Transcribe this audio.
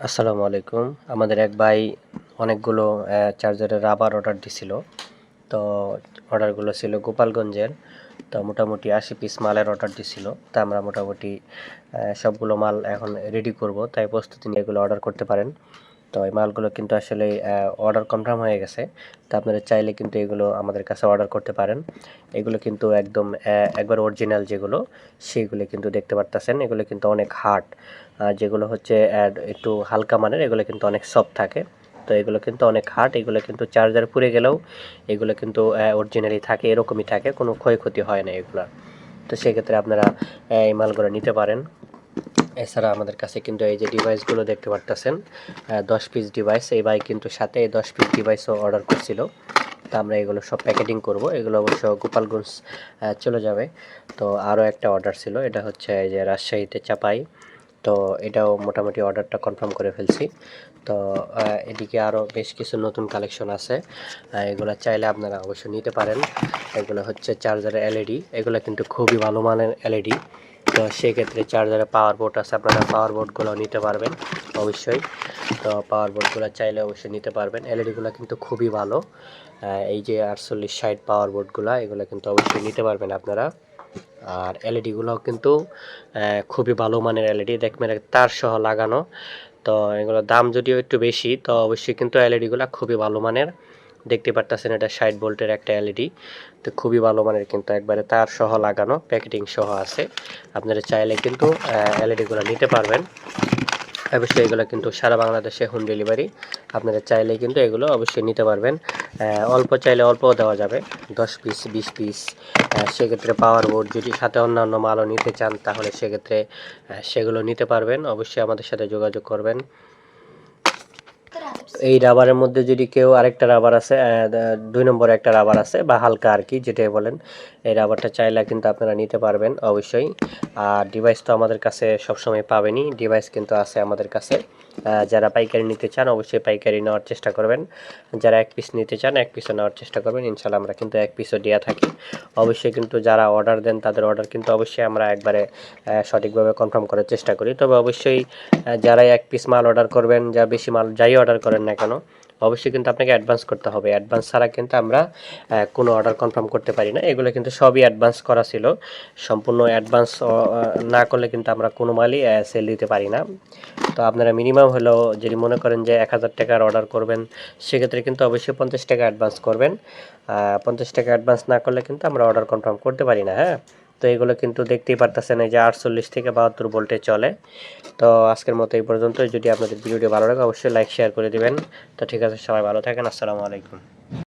আসসালামু আলাইকুম। আমাদের এক ভাই অনেকগুলো চার্জারের রাবার অর্ডার দিছিল। তো অর্ডারগুলো ছিল গোপালগঞ্জের। তো মোটামুটি আশি পিস মালের অর্ডার দিছিল। তা আমরা মোটামুটি সবগুলো মাল এখন রেডি করব। তাই প্রস্তুতি নিয়ে এগুলো অর্ডার করতে পারেন। তো এই মালগুলো কিন্তু আসলে অর্ডার কনফার্ম হয়ে গেছে। তা আপনারা চাইলে কিন্তু এগুলো আমাদের কাছে অর্ডার করতে পারেন। এগুলো কিন্তু একদম একবার অরিজিনাল যেগুলো সেইগুলো কিন্তু দেখতে পারতেছেন। এগুলো কিন্তু অনেক হার্ড যেগুলো হচ্ছে একটু হালকা মানের, এগুলো কিন্তু অনেক সফট থাকে। তো এগুলো কিন্তু অনেক হার্ড এগুলো কিন্তু চার্জার পুড়ে গেলেও এগুলো কিন্তু অরিজিনালি থাকে, এরকমই থাকে, কোনো ক্ষয়ক্ষতি হয় না এগুলো তো সেক্ষেত্রে আপনারা এই মালগুলো নিতে পারেন। এছাড়া আমাদের কাছে কিন্তু এই যে ডিভাইসগুলো দেখতে পারতেছেন দশ পিস ডিভাইস এই ভাই কিন্তু সাথে এই দশ পিস ডিভাইসও অর্ডার করছিল। তা আমরা এগুলো সব প্যাকেটিং করব। এগুলো অবশ্য গোপালগঞ্জ চলে যাবে। তো আরও একটা অর্ডার ছিল, এটা হচ্ছে এই যে রাজশাহীতে চাপাই। তো এটাও মোটামুটি অর্ডারটা কনফার্ম করে ফেলছি। তো এদিকে আরও বেশ কিছু নতুন কালেকশন আছে। এগুলো চাইলে আপনারা অবশ্যই নিতে পারেন। এগুলো হচ্ছে চার্জারের এলইডি এগুলো কিন্তু খুবই ভালো মানের এলইডি তো সেক্ষেত্রে চার্জারে পাওয়ার বোর্ড আছে, আপনারা পাওয়ার বোর্ডগুলো নিতে পারবেন, অবশ্যই। তো পাওয়ার বোর্ডগুলো চাইলে অবশ্যই নিতে পারবেন। এলইডিগুলো কিন্তু খুবই ভালো। এই যে আটচল্লিশ ষাট পাওয়ার বোর্ডগুলো এগুলো কিন্তু অবশ্যই নিতে পারবেন আপনারা। আর এলইডিগুলো কিন্তু খুবই ভালো মানের এলইডি দেখবেন তার সহ লাগানো। তো এগুলোর দাম যদিও একটু বেশি, তো অবশ্যই কিন্তু এলইডিগুলো খুবই ভালো মানের। দেখতে পারতেছেন এটা ষাট ভোল্টের একটা এলইডি তো খুবই ভালো মানের কিন্তু একবারে তার সহ লাগানো প্যাকেটিং সহ আছে। আপনারা চাইলে কিন্তু এলইডিগুলো নিতে পারবেন। অবশ্যই এগুলো কিন্তু সারা বাংলাদেশে হোম ডেলিভারি আপনারা চাইলে কিন্তু এগুলো অবশ্যই নিতে পারবেন। অল্প চাইলে অল্প দেওয়া যাবে। দশ পিস বিশ পিস সেক্ষেত্রে পাওয়ার বোর্ড যদি সাথে অন্যান্য মালও নিতে চান, তাহলে সেক্ষেত্রে সেগুলো নিতে পারবেন। অবশ্যই আমাদের সাথে যোগাযোগ করবেন। এই রাবারের মধ্যে যদি কেউ আরেকটা রাবার আছে দুই নম্বরে একটা রাবার আছে, বা হালকা আর কি, যেটাই বলেন, এই রাবারটা চাইলে কিন্তু আপনারা নিতে পারবেন, অবশ্যই। আর ডিভাইস তো আমাদের কাছে সবসময় পাবেনই ডিভাইস কিন্তু আছে আমাদের কাছে। যারা পাইকারি নিতে চান, অবশ্যই পাইকারি নেওয়ার চেষ্টা করবেন। যারা এক পিস নিতে চান, এক পিসও নেওয়ার চেষ্টা করবেন ইনশাল্লাহ আমরা কিন্তু এক পিসও দেওয়া থাকি। অবশ্যই কিন্তু যারা অর্ডার দেন, তাদের অর্ডার কিন্তু অবশ্যই আমরা একবারে সঠিকভাবে কনফার্ম করার চেষ্টা করি। তবে অবশ্যই যারা এক পিস মাল অর্ডার করবেন, যা বেশি মাল, যাই অর্ডার করেন না কেন, অবশ্যই কিন্তু আপনাকে অ্যাডভান্স করতে হবে। অ্যাডভান্স ছাড়া কিন্তু আমরা কোনো অর্ডার কনফার্ম করতে পারি না। এগুলো কিন্তু সবই অ্যাডভান্স করা ছিল। সম্পূর্ণ অ্যাডভান্স না করলে কিন্তু আমরা কোনো মালই সেল দিতে পারি না। তো আপনারা মিনিমাম হলেও যদি মনে করেন যে এক হাজার টাকার অর্ডার করবেন, সেক্ষেত্রে কিন্তু অবশ্যই পঞ্চাশ টাকা অ্যাডভান্স করবেন। পঞ্চাশ টাকা অ্যাডভান্স না করলে কিন্তু আমরা অর্ডার কনফার্ম করতে পারি না হ্যাঁ? তো এগুলো কিন্তু দেখতেই পারতেছেন এই যে আটচল্লিশ থেকে বাহাত্তর ভোল্টে চলে। তো আজকের মতো এই পর্যন্ত যদি আপনাদের ভিডিওটি ভালো লাগে, অবশ্যই লাইক শেয়ার করে দিবেন। তো ঠিক আছে, সবাই ভালো থাকেন। আসসালামু আলাইকুম।